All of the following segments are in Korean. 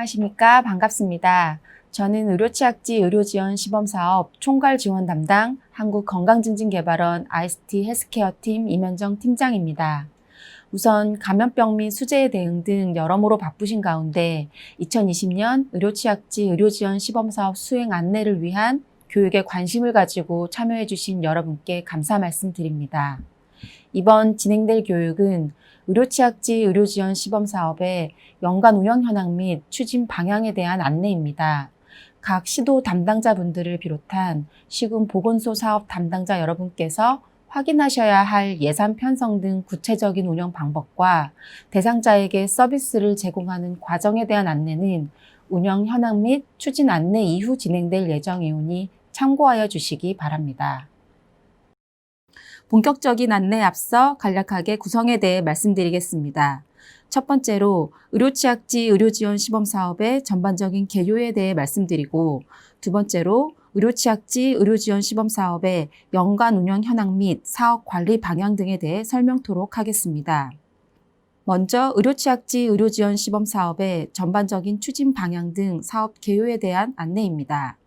안녕하십니까. 반갑습니다. 저는 의료치약지 의료지원 시범사업 총괄 지원 담당 한국건강증진개발원 IST 헬스케어 팀 이면정 팀장입니다. 우선 감염병 및 수재에 대응 등 여러모로 바쁘신 가운데 2020년 의료치약지 의료지원 시범사업 수행 안내를 위한 교육에 관심을 가지고 참여해 주신 여러분께 감사 말씀드립니다. 이번 진행될 교육은 의료치약지 의료지원 시범 사업의 연간 운영 현황 및 추진 방향에 대한 안내입니다. 각 시도 담당자분들을 비롯한 시군 보건소 사업 담당자 여러분께서 확인하셔야 할 예산 편성 등 구체적인 운영 방법과 대상자에게 서비스를 제공하는 과정에 대한 안내는 운영 현황 및 추진 안내 이후 진행될 예정이오니 참고하여 주시기 바랍니다. 본격적인 안내에 앞서 간략하게 구성에 대해 말씀드리겠습니다. 첫 번째로 의료치약지 의료지원 시범 사업의 전반적인 개요에 대해 말씀드리고 두 번째로 의료치약지 의료지원 시범 사업의 연간 운영 현황 및 사업 관리 방향 등에 대해 설명토록 하겠습니다. 먼저 의료치약지 의료지원 시범 사업의 전반적인 추진 방향 등 사업 개요에 대한 안내입니다.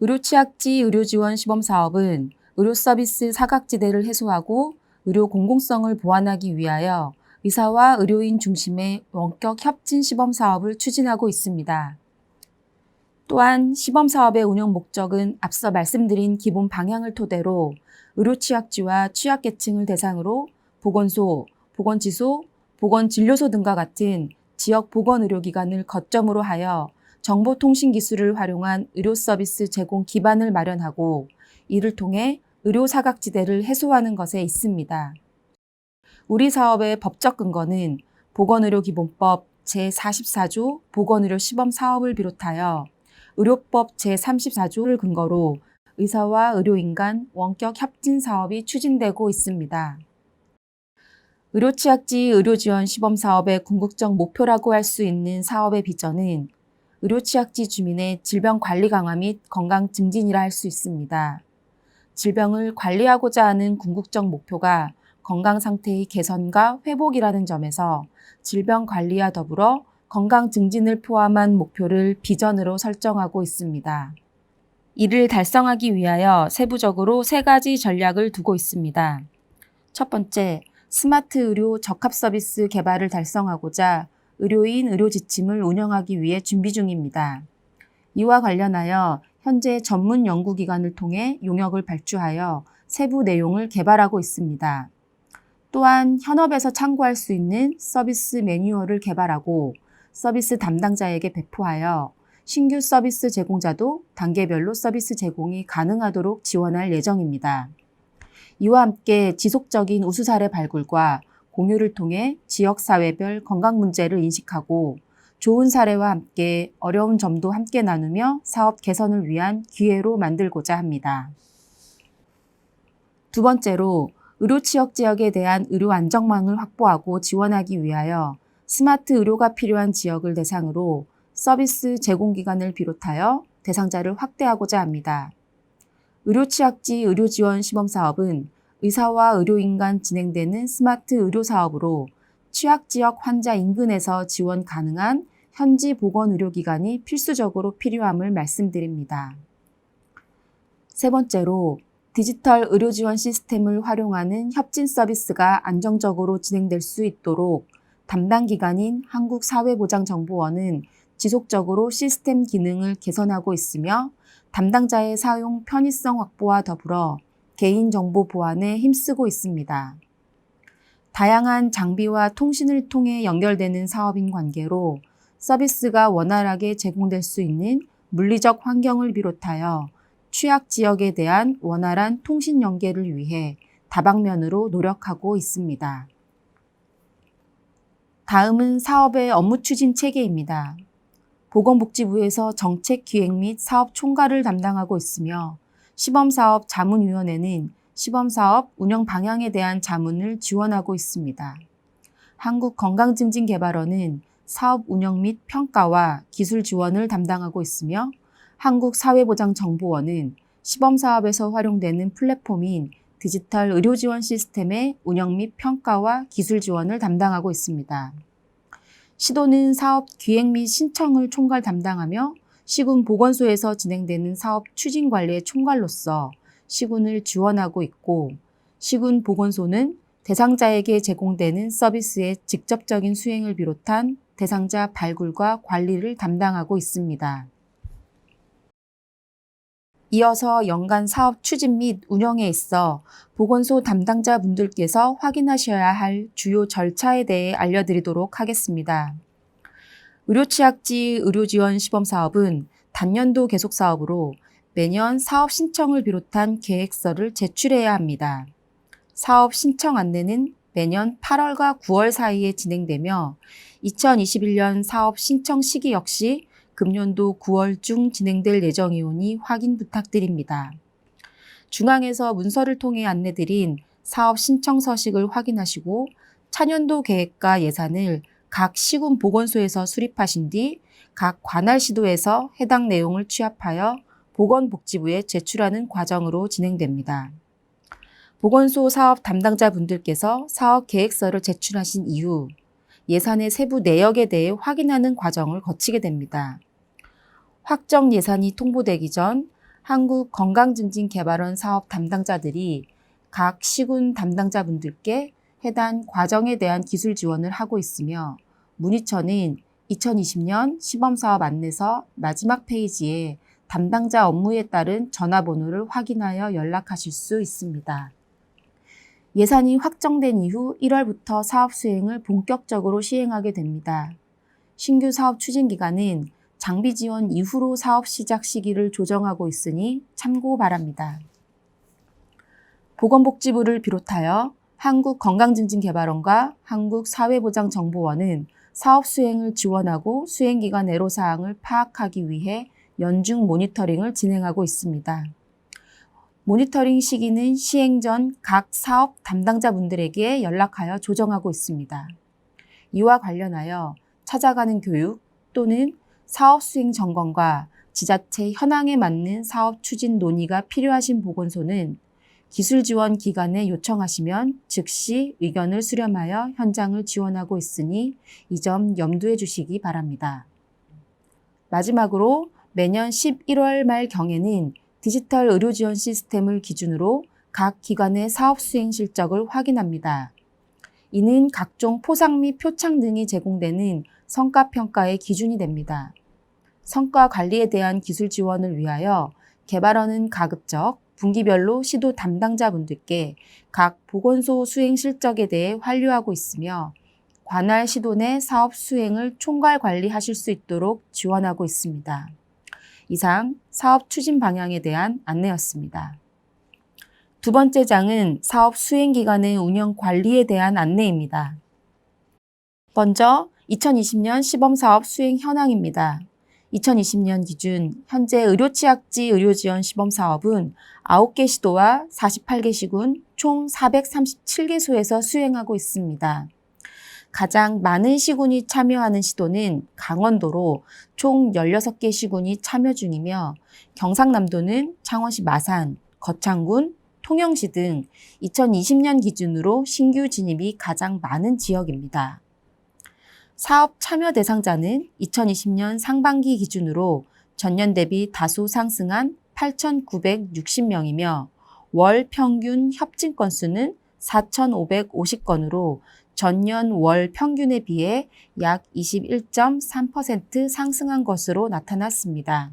의료치약지 의료지원 시범 사업은 의료 서비스 사각지대를 해소하고 의료 공공성을 보완하기 위하여 의사와 의료인 중심의 원격 협진 시범 사업을 추진하고 있습니다. 또한 시범 사업의 운영 목적은 앞서 말씀드린 기본 방향을 토대로 의료 취약지와 취약계층을 대상으로 보건소, 보건지소, 보건진료소 등과 같은 지역 보건의료기관을 거점으로 하여 정보통신 기술을 활용한 의료 서비스 제공 기반을 마련하고 이를 통해 의료 사각지대를 해소하는 것에 있습니다. 우리 사업의 법적 근거는 보건의료기본법 제44조 보건의료 시범 사업을 비롯하여 의료법 제34조를 근거로 의사와 의료인 간 원격 협진 사업이 추진되고 있습니다. 의료치약지 의료지원 시범 사업의 궁극적 목표라고 할 수 있는 사업의 비전은 의료치약지 주민의 질병 관리 강화 및 건강 증진이라 할 수 있습니다. 질병을 관리하고자 하는 궁극적 목표가 건강 상태의 개선과 회복이라는 점에서 질병 관리와 더불어 건강 증진을 포함한 목표를 비전으로 설정하고 있습니다. 이를 달성하기 위하여 세부적으로 세 가지 전략을 두고 있습니다. 첫 번째, 스마트 의료 적합 서비스 개발을 달성하고자 의료인 의료 지침을 운영하기 위해 준비 중입니다. 이와 관련하여 현재 전문 연구기관을 통해 용역을 발주하여 세부 내용을 개발하고 있습니다. 또한 현업에서 참고할 수 있는 서비스 매뉴얼을 개발하고 서비스 담당자에게 배포하여 신규 서비스 제공자도 단계별로 서비스 제공이 가능하도록 지원할 예정입니다. 이와 함께 지속적인 우수 사례 발굴과 공유를 통해 지역 사회별 건강 문제를 인식하고 좋은 사례와 함께 어려운 점도 함께 나누며 사업 개선을 위한 기회로 만들고자 합니다. 두 번째로 의료 취약 지역에 대한 의료 안정망을 확보하고 지원하기 위하여 스마트 의료가 필요한 지역을 대상으로 서비스 제공 기관을 비롯하여 대상자를 확대하고자 합니다. 의료 취약지 의료 지원 시범 사업은 의사와 의료인 간 진행되는 스마트 의료 사업으로 취약 지역 환자 인근에서 지원 가능한 현지 보건의료기관이 필수적으로 필요함을 말씀드립니다. 세 번째로 디지털 의료 지원 시스템을 활용하는 협진 서비스가 안정적으로 진행될 수 있도록 담당 기관인 한국사회보장정보원은 지속적으로 시스템 기능을 개선하고 있으며 담당자의 사용 편의성 확보와 더불어 개인정보 보안에 힘쓰고 있습니다. 다양한 장비와 통신을 통해 연결되는 사업인 관계로 서비스가 원활하게 제공될 수 있는 물리적 환경을 비롯하여 취약 지역에 대한 원활한 통신 연계를 위해 다방면으로 노력하고 있습니다. 다음은 사업의 업무 추진 체계입니다. 보건복지부에서 정책 기획 및 사업 총괄을 담당하고 있으며 시범사업 자문위원회는 시범사업 운영 방향에 대한 자문을 지원하고 있습니다. 한국건강증진개발원은 사업 운영 및 평가와 기술 지원을 담당하고 있으며 한국사회보장정보원은 시범 사업에서 활용되는 플랫폼인 디지털 의료 지원 시스템의 운영 및 평가와 기술 지원을 담당하고 있습니다. 시도는 사업 기획 및 신청을 총괄 담당하며 시군 보건소에서 진행되는 사업 추진 관리의 총괄로서 시군을 지원하고 있고 시군 보건소는 대상자에게 제공되는 서비스의 직접적인 수행을 비롯한 대상자 발굴과 관리를 담당하고 있습니다. 이어서 연간 사업 추진 및 운영에 있어 보건소 담당자 분들께서 확인하셔야 할 주요 절차에 대해 알려드리도록 하겠습니다. 의료취약지 의료지원 시범사업은 단년도 계속 사업으로 매년 사업 신청을 비롯한 계획서를 제출해야 합니다. 사업 신청 안내는 매년 8월과 9월 사이에 진행되며 2021년 사업 신청 시기 역시 금년도 9월 중 진행될 예정이오니 확인 부탁드립니다. 중앙에서 문서를 통해 안내드린 사업 신청 서식을 확인하시고 차년도 계획과 예산을 각 시군 보건소에서 수립하신 뒤 각 관할 시도에서 해당 내용을 취합하여 보건복지부에 제출하는 과정으로 진행됩니다. 보건소 사업 담당자분들께서 사업 계획서를 제출하신 이후 예산의 세부 내역에 대해 확인하는 과정을 거치게 됩니다. 확정 예산이 통보되기 전 한국건강증진개발원 사업 담당자들이 각 시군 담당자분들께 해당 과정에 대한 기술 지원을 하고 있으며 문의처는 2020년 시범사업 안내서 마지막 페이지에 담당자 업무에 따른 전화번호를 확인하여 연락하실 수 있습니다. 예산이 확정된 이후 1월부터 사업 수행을 본격적으로 시행하게 됩니다. 신규 사업 추진 기간은 장비 지원 이후로 사업 시작 시기를 조정하고 있으니 참고 바랍니다. 보건복지부를 비롯하여 한국건강증진개발원과 한국사회보장정보원은 사업 수행을 지원하고 수행기간 애로사항을 파악하기 위해 연중 모니터링을 진행하고 있습니다. 모니터링 시기는 시행 전 각 사업 담당자분들에게 연락하여 조정하고 있습니다. 이와 관련하여 찾아가는 교육 또는 사업 수행 점검과 지자체 현황에 맞는 사업 추진 논의가 필요하신 보건소는 기술 지원 기관에 요청하시면 즉시 의견을 수렴하여 현장을 지원하고 있으니 이 점 염두해 주시기 바랍니다. 마지막으로 매년 11월 말 경에는 디지털 의료 지원 시스템을 기준으로 각 기관의 사업 수행 실적을 확인합니다. 이는 각종 포상 및 표창 등이 제공되는 성과 평가의 기준이 됩니다. 성과 관리에 대한 기술 지원을 위하여 개발원은 가급적 분기별로 시도 담당자분들께 각 보건소 수행 실적에 대해 환류하고 있으며 관할 시도 내 사업 수행을 총괄 관리하실 수 있도록 지원하고 있습니다. 이상 사업 추진 방향에 대한 안내였습니다. 두 번째 장은 사업 수행 기간의 운영 관리에 대한 안내입니다. 먼저 2020년 시범 사업 수행 현황입니다. 2020년 기준 현재 의료치약지 의료지원 시범 사업은 9개 시도와 48개 시군 총 437개소에서 수행하고 있습니다. 가장 많은 시군이 참여하는 시도는 강원도로 총 16개 시군이 참여 중이며 경상남도는 창원시 마산, 거창군, 통영시 등 2020년 기준으로 신규 진입이 가장 많은 지역입니다. 사업 참여 대상자는 2020년 상반기 기준으로 전년 대비 다소 상승한 8,960명이며 월 평균 협진 건수는 4,550건으로 전년 월 평균에 비해 약 21.3% 상승한 것으로 나타났습니다.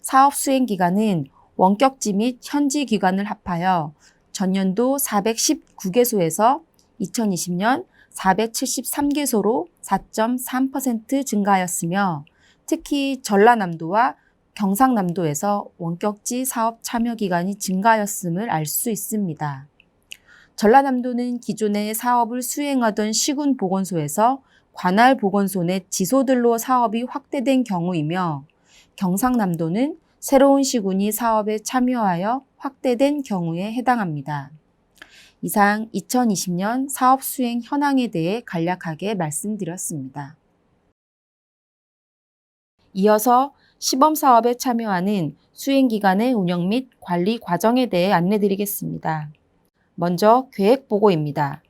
사업 수행 기간은 원격지 및 현지 기관을 합하여 전년도 419개소에서 2020년 473개소로 4.3% 증가하였으며 특히 전라남도와 경상남도에서 원격지 사업 참여 기간이 증가하였음을 알 수 있습니다. 전라남도는 기존의 사업을 수행하던 시군 보건소에서 관할 보건소 내 지소들로 사업이 확대된 경우이며 경상남도는 새로운 시군이 사업에 참여하여 확대된 경우에 해당합니다. 이상 2020년 사업 수행 현황에 대해 간략하게 말씀드렸습니다. 이어서 시범 사업에 참여하는 수행 기간의 운영 및 관리 과정에 대해 안내드리겠습니다. 먼저 계획 보고입니다.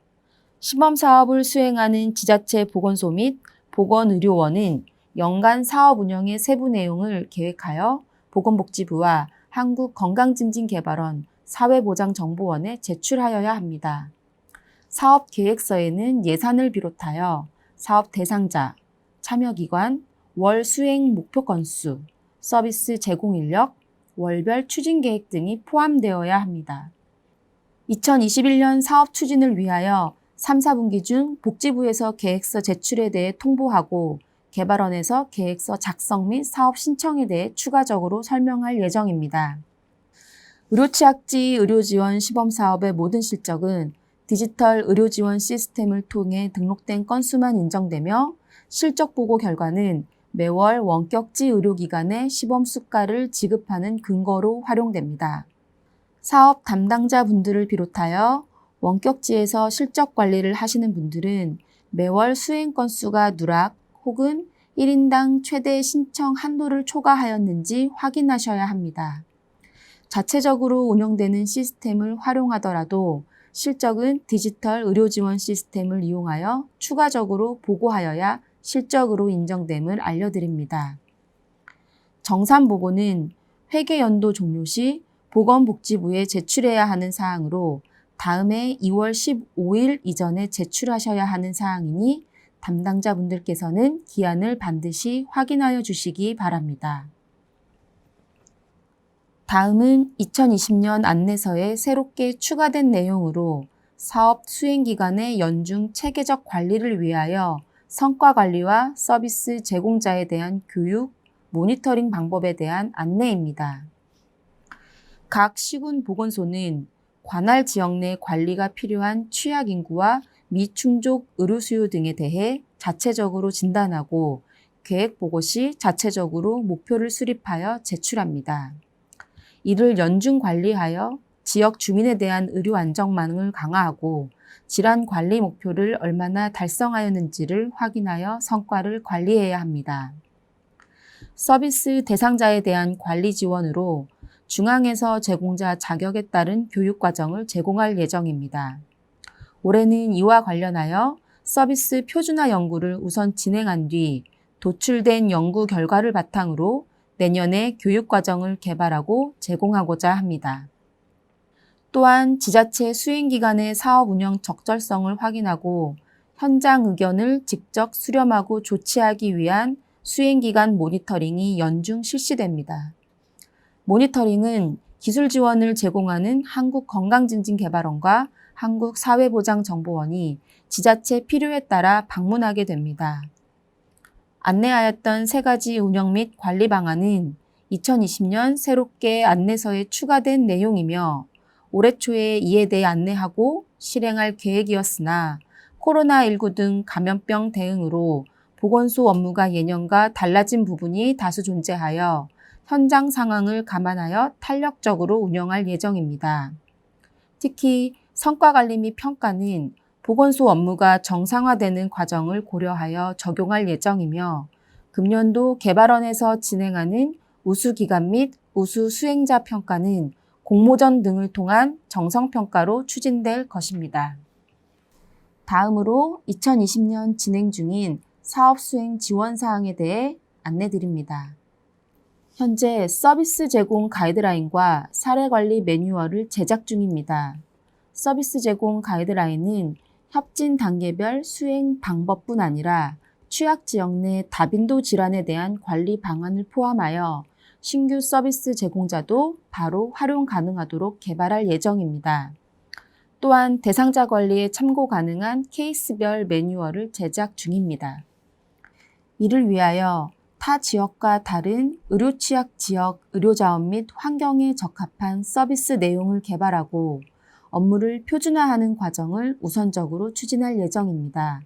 시범 사업을 수행하는 지자체 보건소 및 보건의료원은 연간 사업 운영의 세부 내용을 계획하여 보건복지부와 한국건강증진개발원 사회보장정보원에 제출하여야 합니다. 사업 계획서에는 예산을 비롯하여 사업 대상자, 참여기관, 월 수행 목표 건수, 서비스 제공 인력, 월별 추진 계획 등이 포함되어야 합니다. 2021년 사업 추진을 위하여 3, 4분기 중 복지부에서 계획서 제출에 대해 통보하고 개발원에서 계획서 작성 및 사업 신청에 대해 추가적으로 설명할 예정입니다. 의료취약지 의료지원 시범사업의 모든 실적은 디지털 의료지원 시스템을 통해 등록된 건수만 인정되며 실적 보고 결과는 매월 원격지 의료기관에 시범 수가를 지급하는 근거로 활용됩니다. 사업 담당자분들을 비롯하여 원격지에서 실적 관리를 하시는 분들은 매월 수행 건수가 누락 혹은 1인당 최대 신청 한도를 초과하였는지 확인하셔야 합니다. 자체적으로 운영되는 시스템을 활용하더라도 실적은 디지털 의료 지원 시스템을 이용하여 추가적으로 보고하여야 실적으로 인정됨을 알려드립니다. 정산 보고는 회계 연도 종료 시 보건복지부에 제출해야 하는 사항으로 다음해 2월 15일 이전에 제출하셔야 하는 사항이니 담당자분들께서는 기한을 반드시 확인하여 주시기 바랍니다. 다음은 2020년 안내서에 새롭게 추가된 내용으로 사업 수행 기간의 연중 체계적 관리를 위하여 성과 관리와 서비스 제공자에 대한 교육, 모니터링 방법에 대한 안내입니다. 각 시군 보건소는 관할 지역 내 관리가 필요한 취약 인구와 미충족 의료 수요 등에 대해 자체적으로 진단하고 계획 보고 시 자체적으로 목표를 수립하여 제출합니다. 이를 연중 관리하여 지역 주민에 대한 의료 안정망을 강화하고 질환 관리 목표를 얼마나 달성하였는지를 확인하여 성과를 관리해야 합니다. 서비스 대상자에 대한 관리 지원으로 중앙에서 제공자 자격에 따른 교육 과정을 제공할 예정입니다. 올해는 이와 관련하여 서비스 표준화 연구를 우선 진행한 뒤 도출된 연구 결과를 바탕으로 내년에 교육과정을 개발하고 제공하고자 합니다. 또한 지자체 수행기관의 사업 운영 적절성을 확인하고 현장 의견을 직접 수렴하고 조치하기 위한 수행기관 모니터링이 연중 실시됩니다. 모니터링은 기술 지원을 제공하는 한국건강증진개발원과 한국사회보장정보원이 지자체 필요에 따라 방문하게 됩니다. 안내하였던 세 가지 운영 및 관리 방안은 2020년 새롭게 안내서에 추가된 내용이며 올해 초에 이에 대해 안내하고 실행할 계획이었으나 코로나19 등 감염병 대응으로 보건소 업무가 예년과 달라진 부분이 다수 존재하여 현장 상황을 감안하여 탄력적으로 운영할 예정입니다. 특히 성과관리 및 평가는 보건소 업무가 정상화되는 과정을 고려하여 적용할 예정이며 금년도 개발원에서 진행하는 우수기관 및 우수 수행자 평가는 공모전 등을 통한 정성평가로 추진될 것입니다. 다음으로 2020년 진행 중인 사업 수행 지원 사항에 대해 안내 드립니다. 현재 서비스 제공 가이드라인과 사례 관리 매뉴얼을 제작 중입니다. 서비스 제공 가이드라인은 협진 단계별 수행 방법뿐 아니라 취약 지역 내 다빈도 질환에 대한 관리 방안을 포함하여 신규 서비스 제공자도 바로 활용 가능하도록 개발할 예정입니다. 또한 대상자 관리에 참고 가능한 케이스별 매뉴얼을 제작 중입니다. 이를 위하여 타 지역과 다른 의료 취약 지역 의료 자원 및 환경에 적합한 서비스 내용을 개발하고 업무를 표준화하는 과정을 우선적으로 추진할 예정입니다.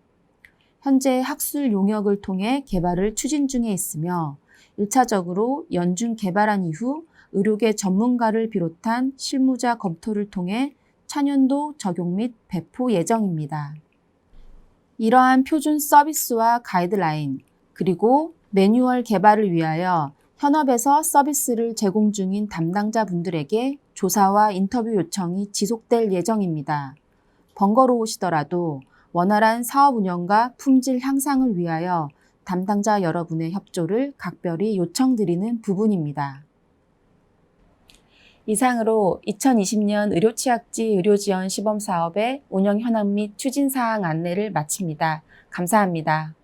현재 학술 용역을 통해 개발을 추진 중에 있으며 1차적으로 연중 개발한 이후 의료계 전문가를 비롯한 실무자 검토를 통해 차년도 적용 및 배포 예정입니다. 이러한 표준 서비스와 가이드라인, 그리고 매뉴얼 개발을 위하여 현업에서 서비스를 제공 중인 담당자 분들에게 조사와 인터뷰 요청이 지속될 예정입니다. 번거로우시더라도 원활한 사업 운영과 품질 향상을 위하여 담당자 여러분의 협조를 각별히 요청드리는 부분입니다. 이상으로 2020년 의료취약지 의료지원 시범사업의 운영 현황 및 추진 사항 안내를 마칩니다. 감사합니다.